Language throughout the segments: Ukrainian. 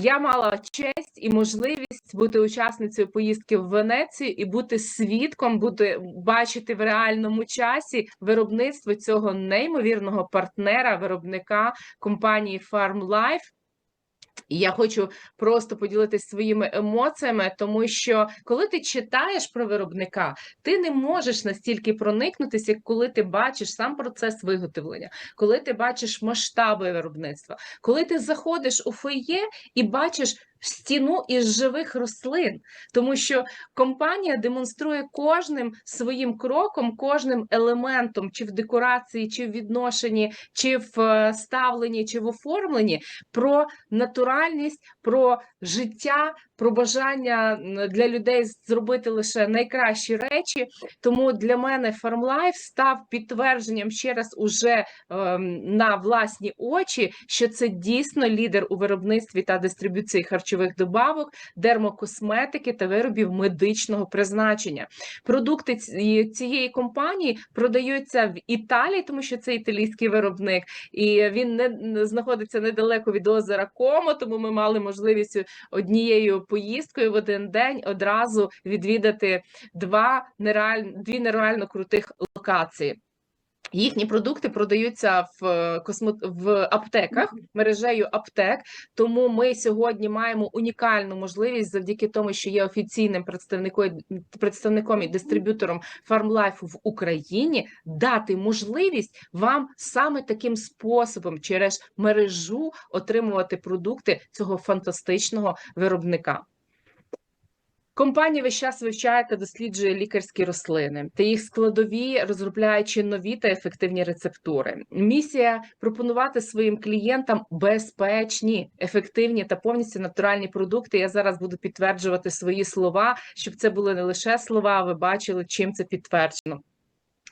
Я мала честь і можливість бути учасницею поїздки в Венецію і бути свідком, бути бачити в реальному часі виробництво цього неймовірного партнера, виробника компанії FarmLife. І я хочу просто поділитися своїми емоціями, тому що коли ти читаєш про виробника, ти не можеш настільки проникнутися, як коли ти бачиш сам процес виготовлення, коли ти бачиш масштаби виробництва, коли ти заходиш у фоє і бачиш стіну із живих рослин, тому що компанія демонструє кожним своїм кроком, кожним елементом, чи в декорації, чи в відношенні, чи в е, ставленні, чи в оформленні, про натуральність, про життя, про бажання для людей зробити лише найкращі речі. Тому для мене FarmLife став підтвердженням ще раз уже ем, на власні очі, що це дійсно лідер у виробництві та дистрибуції харчових добавок, дермокосметики та виробів медичного призначення. Продукти ці- цієї компанії продаються в Італії, тому що це італійський виробник, і він не знаходиться недалеко від озера Комо, тому ми мали можливість однією поїздкою в один день одразу відвідати два нереаль... дві нереально крутих локації. Їхні продукти продаються в е, космо... в аптеках, мережею аптек. Тому ми сьогодні маємо унікальну можливість завдяки тому, що є офіційним представником, представником і дистриб'ютором FarmLife в Україні, дати можливість вам саме таким способом через мережу отримувати продукти цього фантастичного виробника. Компанія весь час вивчає та досліджує лікарські рослини та їх складові, розробляючи нові та ефективні рецептури. Місія пропонувати своїм клієнтам безпечні, ефективні та повністю натуральні продукти. Я зараз буду підтверджувати свої слова, щоб це були не лише слова, а ви бачили, чим це підтверджено.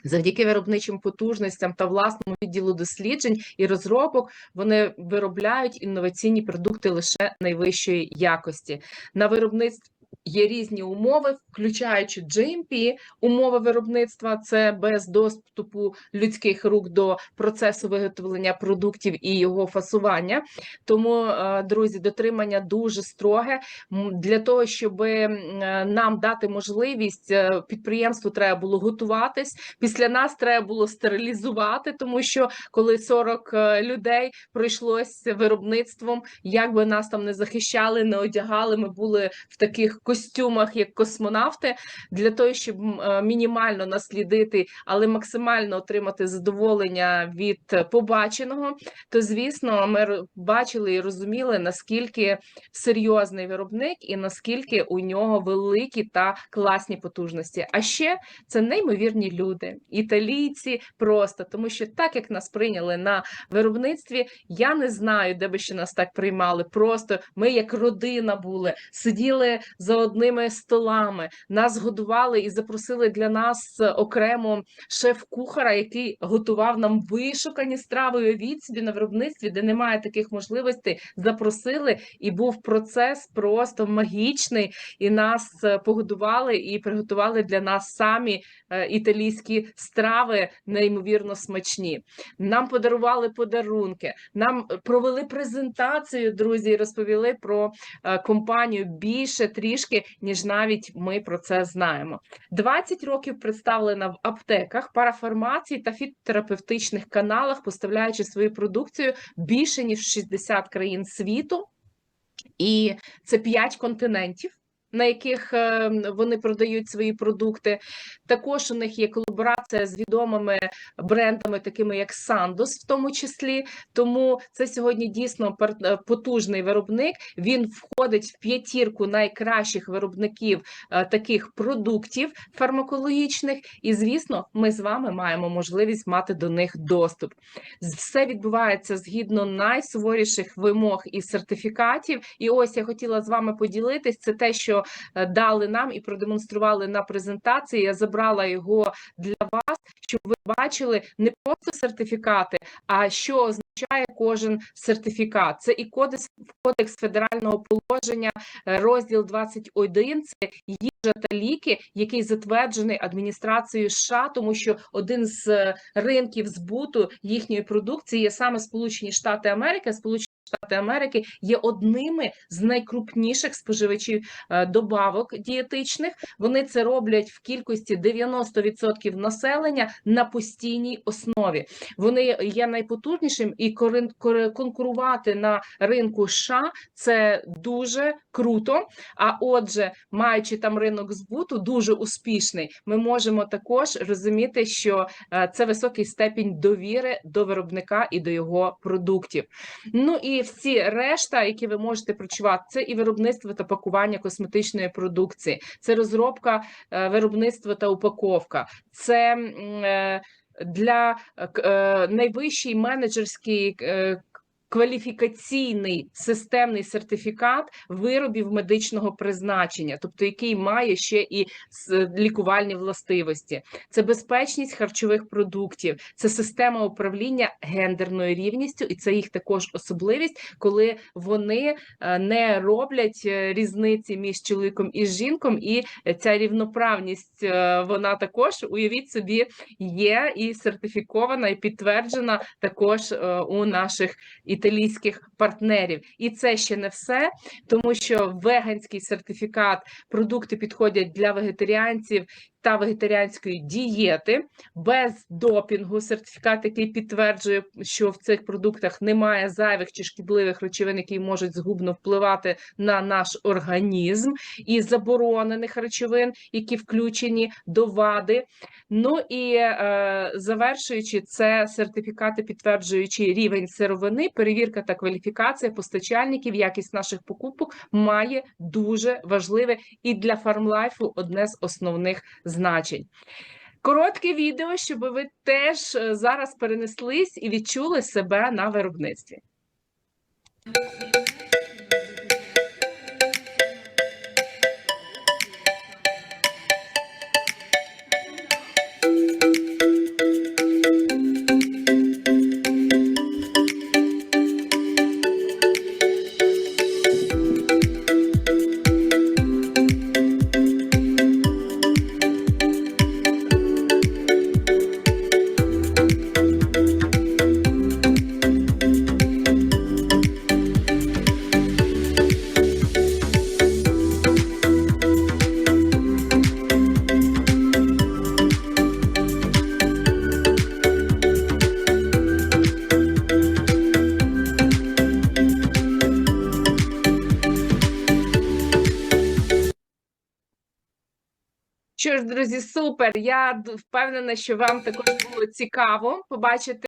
Завдяки виробничим потужностям та власному відділу досліджень і розробок вони виробляють інноваційні продукти лише найвищої якості. На виробництві є різні умови, включаючи GMP, умови виробництва, це без доступу людських рук до процесу виготовлення продуктів і його фасування. Тому, е, друзі, дотримання дуже строге. Для того, щоб нам дати можливість, е, підприємству треба було готуватись. Після нас треба було стерилізувати, тому що коли 40 е, людей пройшлося виробництвом, як би нас там не захищали, не одягали, ми були в таких костюмах, як космонавти, для того, щоб е, мінімально наслідити, але максимально отримати задоволення від побаченого, то звісно, ми бачили і розуміли, наскільки серйозний виробник і наскільки у нього великі та класні потужності. А ще це неймовірні люди, італійці просто, тому що так як нас прийняли на виробництві, я не знаю, де би ще нас так приймали. Просто ми як родина були, сиділи за одними столами, нас годували і запросили для нас окремо шеф-кухара, який готував нам вишукані страви. Уявіть собі на виробництві, де немає таких можливостей, запросили, і був процес просто магічний. І нас е, погодували і приготували для нас самі е, італійські страви, неймовірно смачні. Нам подарували подарунки, нам е, провели презентацію, друзі, і розповіли про е, компанію більше трішки, ніж навіть ми про це знаємо. 20 років представлена в аптеках, парафармації та фітотерапевтичних каналах, поставляючи свою продукцію більше ніж в 60 країн світу. І це 5 континентів. На яких е, вони продають свої продукти, також у них є колаборація з відомими брендами, такими як Sandoz, в тому числі. Тому це сьогодні дійсно е, потужний виробник. Він входить в п'ятірку найкращих виробників е, таких продуктів фармакологічних. І звісно, ми з вами маємо можливість мати до них доступ. Все відбувається згідно найсуворіших вимог і сертифікатів. І ось я хотіла з вами поділитись. Це те, що дали нам і продемонстрували на презентації. Я забрала його для вас, щоб ви бачили не просто сертифікати, а що означає кожен сертифікат. Це і кодекс, кодекс федерального положення, е, розділ 21, це їжа та ліки, який затверджений адміністрацією США, тому що один з е, ринків збуту їхньої продукції є саме Сполучені Штати Америки, Сполучені Штати Америки є одними з найкрупніших споживачів е, добавок дієтичних. Вони це роблять в кількості 90% населення на постійній основі. Вони є найпотужнішим і конкурувати на ринку США це дуже круто. А отже, маючи там ринок збуту дуже успішний, ми можемо також розуміти, що е, це високий степінь довіри до виробника і до його продуктів. Ну і всі решта, які ви можете прочувати, це і виробництво та пакування косметичної продукції, це розробка виробництво виробництва та упаковка, це е, для е, е, найвищий менеджерський е, кваліфікаційний системний сертифікат виробів медичного призначення, тобто який має ще і лікувальні властивості, це безпечність харчових продуктів, це система управління гендерною рівністю, і це їх також особливість, коли вони е, не роблять е, різниці між чоловіком і жінком, і е, ця рівноправність е, вона також уявіть собі є і сертифікована, і підтверджена також е, у наших італійських партнерів. І це ще не все, тому що веганський сертифікат продукти підходять для вегетаріанців та вегетаріанської дієти без допінгу. Сертифікат, який підтверджує, що в цих продуктах немає зайвих чи шкідливих речовин, які можуть згубно впливати на наш організм, і заборонених речовин, які включені до ВАДи. Ну і е, завершуючи це сертифікати, підтверджуючи рівень сировини, перевірка та кваліфікація постачальників, якість наших покупок має дуже важливе і для фармлайфу одне з основних значень. Коротке відео, щоб ви теж е, зараз перенеслись і відчули себе на виробництві. Ж, друзі, супер! Я впевнена, що вам також було цікаво побачити.